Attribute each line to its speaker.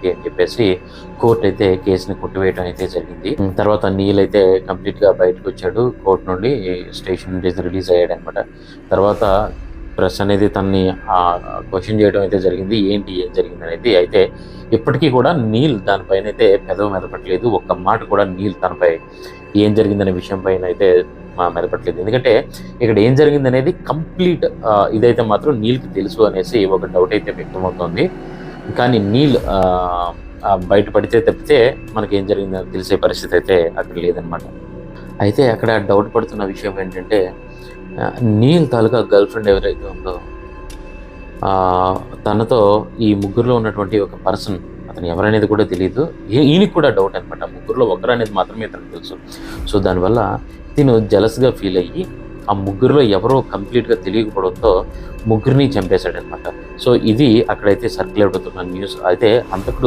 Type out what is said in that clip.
Speaker 1: ఏంటి అని చెప్పేసి కోర్టు అయితే కేసుని కొట్టివేయడం అయితే జరిగింది. తర్వాత నీల్ అయితే కంప్లీట్గా బయటకు వచ్చాడు. కోర్టు నుండి స్టేషన్ నుండి రిలీజ్ అయ్యాడు అనమాట తర్వాత ప్రెస్ అనేది తనని క్వశ్చన్ చేయడం అయితే జరిగింది. ఏంటి ఏం జరిగింది అనేది అయితే ఇప్పటికీ కూడా నీల్ దానిపైన అయితే పెదవి మెదపట్లేదు ఒక్క మాట కూడా నీల్ తనపై ఏం జరిగిందనే విషయం పైన అయితే మెదపట్లేదు ఎందుకంటే ఇక్కడ ఏం జరిగింది అనేది కంప్లీట్ ఇదైతే మాత్రం నీల్కి తెలుసు అనేసి ఒక డౌట్ అయితే వ్యక్తమవుతోంది. కానీ నీల్ బయటపడితే తప్పితే మనకి ఏం జరిగిందో తెలిసే పరిస్థితి అయితే అక్కడ లేదనమాట అయితే అక్కడ డౌట్ పడుతున్న విషయం ఏంటంటే నీల్ తాలూకా గర్ల్ ఫ్రెండ్ ఎవరైతే ఉందో తనతో ఈ ముగ్గురులో ఉన్నటువంటి ఒక పర్సన్ అతను ఎవరనేది కూడా తెలియదు ఈయనకి కూడా డౌట్ అనమాట ముగ్గురులో ఒకరు అనేది మాత్రమే తనకు తెలుసు. సో దానివల్ల తిను జలస్గా ఫీల్ అయ్యి ఆ ముగ్గురులో ఎవరో కంప్లీట్గా తెలియకపోవడంతో ముగ్గురిని చంపేశాడనమాట సో ఇది అక్కడైతే సర్క్యులేట్ అవుతున్న న్యూస్ అయితే అంతకుడు